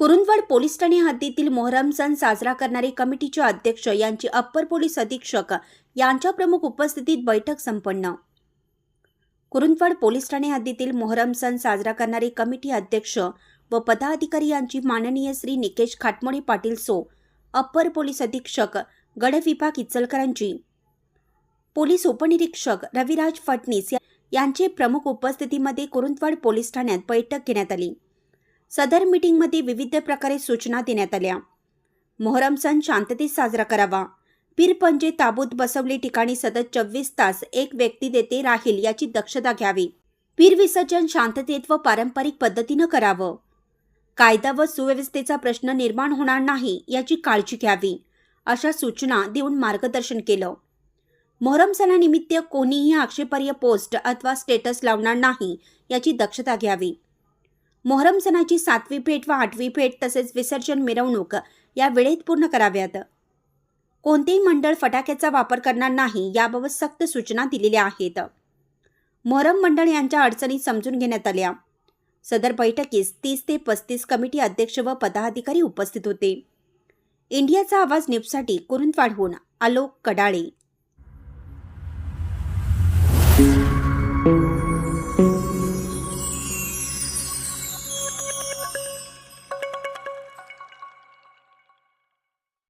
Kurundwad police Thane हद्दीतील मोहरम सण साजरा करणारे कमिटीचे अध्यक्ष यांची अप्पर पोलीस अधीक्षक यांच्या प्रमुख उपस्थितीत बैठक संपन्न. कुरुंदवाड पोलीस ठाणे हद्दीतील मोहरम सण साजरा करणारे कमिटी अध्यक्ष व पदाधिकारी यांची माननीय श्री निकेश खाटमोडे पाटील सो अप्पर पोलीस अधीक्षक गड विभाग इचलकरांची पोलीस उपनिरीक्षक रविराज फडणीस यांचे प्रमुख उपस्थितीमध्ये कुरुंदवाड पोलीस ठाण्यात बैठक घेण्यात आली. सदर मीटिंगमध्ये विविध प्रकारे सूचना देण्यात आल्या. मोहरम सण शांततेत साजरा करावा. पीरपंजे ताबूत बसवले ठिकाणी सतत चोवीस तास एक व्यक्ती देते राहील याची दक्षता घ्यावी. पीर विसर्जन शांततेत व पारंपरिक पद्धतीनं करावं. कायदा व सुव्यवस्थेचा प्रश्न निर्माण होणार नाही याची काळजी घ्यावी अशा सूचना देऊन मार्गदर्शन केलं. मोहरम सणानिमित्त कोणीही आक्षेपार्ह पोस्ट अथवा स्टेटस लावणार नाही याची दक्षता घ्यावी. मोहरम सणाची सातवी भेट व आठवी भेट तसेच विसर्जन मिरवणूक या वेळेत पूर्ण कराव्यात. कोणतेही मंडळ फटाक्याचा वापर करणार नाही याबाबत सक्त सूचना दिलेल्या आहेत. मोहरम मंडळ यांच्या अडचणी समजून घेण्यात आल्या. सदर बैठकीस तीस ते पस्तीस कमिटी अध्यक्ष व पदाधिकारी उपस्थित होते. इंडियाचा आवाज न्यूजसाठी कुरुंदवाडहून आलोक कडाळे.